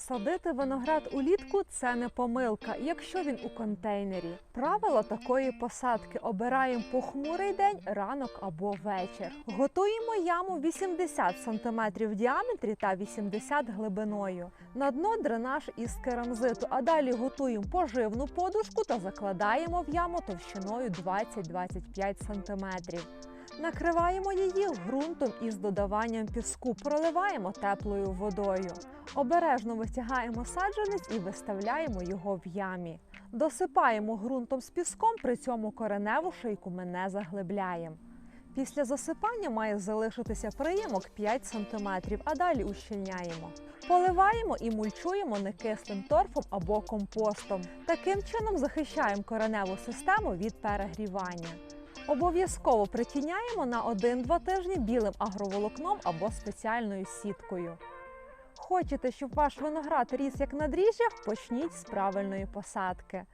Садити виноград улітку це не помилка, якщо він у контейнері. Правило такої посадки обираємо похмурий день, ранок або вечір. Готуємо яму 80 см в діаметрі та 80 глибиною. На дно дренаж із керамзиту, а далі готуємо поживну подушку та закладаємо в яму товщиною 20-25 см. Накриваємо її ґрунтом із додаванням піску, проливаємо теплою водою. Обережно витягаємо саджанець і виставляємо його в ямі. Досипаємо ґрунтом з піском, при цьому кореневу шийку ми не заглибляємо. Після засипання має залишитися приємок 5 см, а далі ущільняємо. Поливаємо і мульчуємо некислим торфом або компостом. Таким чином захищаємо кореневу систему від перегрівання. Обов'язково притіняємо на 1-2 тижні білим агроволокном або спеціальною сіткою. Хочете, щоб ваш виноград ріс як на дріжджах? Почніть з правильної посадки.